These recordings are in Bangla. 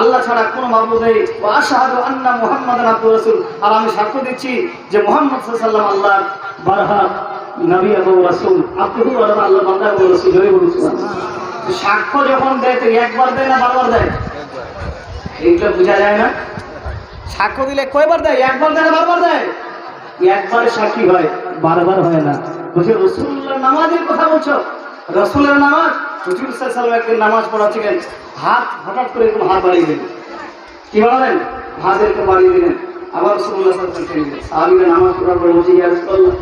আল্লাহ ছাড়া কোনো মাবুদ নেই। ওয়া আশহাদু আন্না মুহাম্মাদান আবদুর রাসূল। আর আমি সাক্ষ্য দিচ্ছি যে মুহাম্মদ আলাইহি আল্লাহর বারহা নবী এবং রাসূল। আব্দুহু ওয়া আল্লাহ বান্দা এবং রাসূল জয় সাক্ষ্য যখন দেয়, তো একবার দেয় না বারবার দেয়? এইটা বোঝা যায় না? সাক্ষ্য দিলে কয়বার দেয়? একবার দেয় না বারবার দেয়? একবারে সাক্ষী হয়, বারবার হয় না। বলছে রসুল্লাহ নামাজের কথা বলছো? রসুলের নামাজ? হুজুর সাল্লাম একদিন নামাজ পড়াচ্ছিলেন, হাত হঠাৎ করে এরকম হাত বাড়িয়ে দিলেন। কি বাড়ালেন হাত এরকম বাড়িয়ে দিলেন। আবার রসুল্লাহ নামাজ পড়ার পরে বলছে, ইয়া রাসূলুল্লাহ।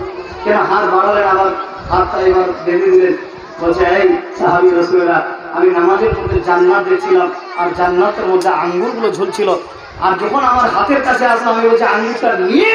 কেন হাত বাড়ালেন আবার? হাতটা এবার বেঁধে দিলেন। বলছে, এই সাহাবি রসুলেরা, আমি নামাজের মধ্যে জান্নাত দেখছিলাম, আর জান্নাতের মধ্যে আঙ্গুরগুলো ঝুলছিল। আর যখন আমার হাতের কাছে আসলাম, আমি বলছি, আঙ্গুরটা নিয়ে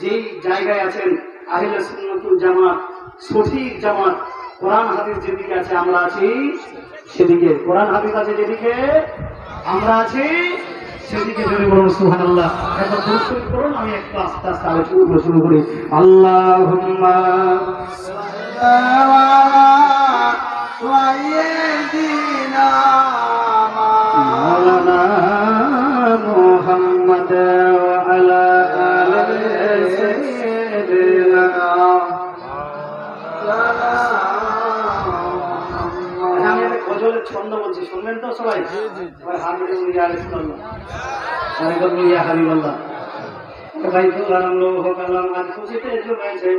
যে জায়গায় আছেন আহিল জামাত, সঠিক জামাত, কোরআন হাদিস যেদিকে আছে আমরা আছি, সেদিকে। কোরআন হাদিস আছে যেদিকে আমরা আছি আল্লাহ গজলের ছন্দ বলছি শুনবেন তো সবাই? এবার হাবিবে ইয়া রাসূলুল্লাহ ওয়ালাইকুম ইয়া হাবিবাল্লাহ। ভাই তো আরাম লোহ কালাম আজ খুশিতে জমেছে।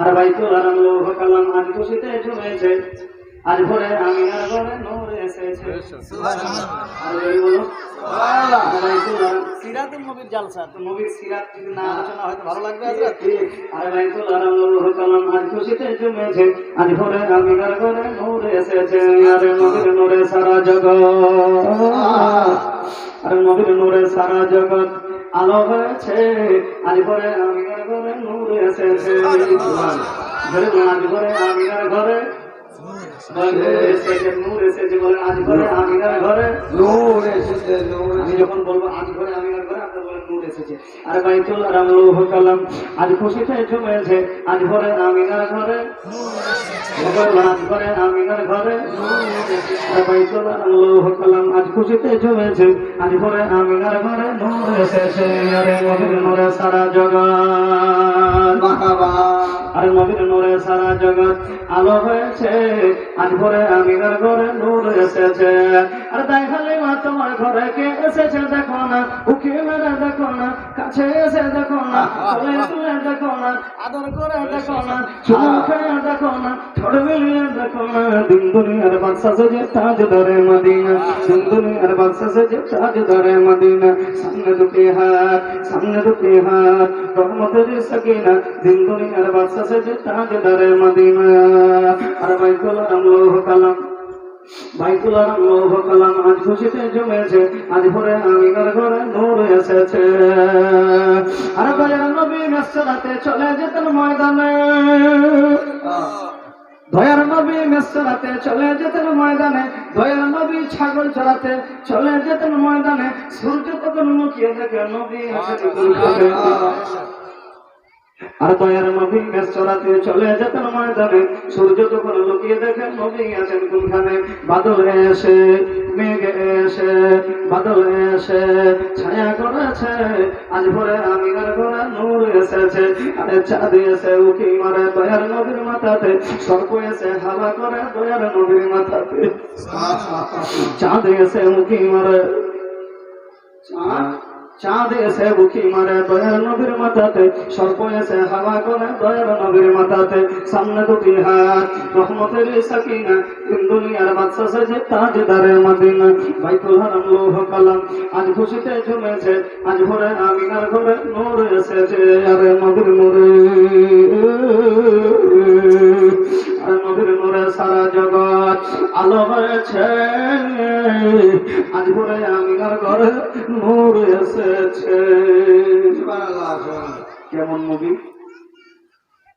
আর ভাই তো আরাম লোহ কালাম আজ খুশিতে জমেছে। আজ ভোরে আমি আর ঘরে নূর এসেছে। আর যদি বলো সিরাতুল নবীর জালসা। তো নবীর সিরাত যদি না আলোচনা হয়তো ভালো লাগবে আর আরাম কালাম আজ খুশিতে জমেছে। আজ ভোরে ঘরে নূর এসেছে। আর নবীর নূরে সারা জগৎ। আর নবীর নূরে সারা জগৎ আলো হয়েছে। আজ পরে আমিনার ঘরে নূর এসেছে। আজ আমিনার ঘরে আজ ঘরে আমিনার ঘরে এসেছে আমি যখন বলব আজ ঘরে ঘরে আর আজ খুশিতে জমেছে, আজ ঘরে আমিনার ঘরে। আজ ঘরে আমিনার ঘরে। আর আজ খুশিতে জমেছে, আজ ঘরে আমিনার ঘরে নূর এসেছে। আরে নূরে সারা জগৎ। মাহাবা। আর নবীর নূরে সারা জগৎ আলো হয়েছে আজ ভোরে আমিনার ঘরে নূর এসেছে। আর তাই খালি মা তোমার ঘরে কে এসেছে দেখো না, উকি মেরে দেখো না, কাছে এসে দেখো না তুলে দেখো না, আদর করে দেখো না দেখো না দিন দুনিয়ার বাদশা যে তাজ ধরে মদিনা দিন দুনিয়ার বাদশা যে তাজ ধরে মদিনা সামনে দুটি হাত সামনে দুটি হাত রহমতের সকিনা দিন দুনিয়ার বাদশা যে তাজ ধরে মদিনা আর বাইতুল আমলোহ কালাম বাইতুল আমলোহ কালাম আজ খুশিতে জমেছে আজ ভোরে আমিনার ঘরে নূর এসেছে আর দয়ার নবী মেসরাতে চলে যেতেন ময়দানে। দয়ার নবী মেসরাতে চলে যেতেন ময়দানে, দয়ার নবী ছাগল চড়াতে চলে যেতেন ময়দানে, সূর্য তখন মুখিয়ে দেখে নবী। আর দয়ার নবী মেষ চড়াতে চলে যেতেন ময়দানে। সূর্য তখন লুকিয়ে দেখেন নবী আছেন কোনখানে? বাদল এসে মেঘ এসে বাদল এসে ছায়া করেছে আজ ভোরে আমিনার ঘরে নূর এসেছে। আরে চাঁদ এসে উকি মারে দয়ার নবীর মাথাতে। সর্প এসে হাওয়া করে দয়ার নবীর মাথাতে। চাঁদ এসে উকি মারে। চাঁদ চাঁদ এসে বুকি মারে দয়ার নবীর মাথাতে, সর্প এসে হাওয়া করে দয়ার নবীর মাথাতে। সামনে দুটি হাত, রহমতের সাকিনা, তিন দুনিয়ার বাদশা সেজে তাজদারে মদিনা। বাইতুল হারাম লৌহ কালাম, আজ খুশিতে ঝুমেছে আজ ভোরে আমিনার ঘরে নূর এসেছে, আরে নবীর আরে নবীর নূরে সারা জগৎ আলো হয়েছে। আজ ভোরে আমিনার ঘরে নূর এসেছে। কেমন মুভি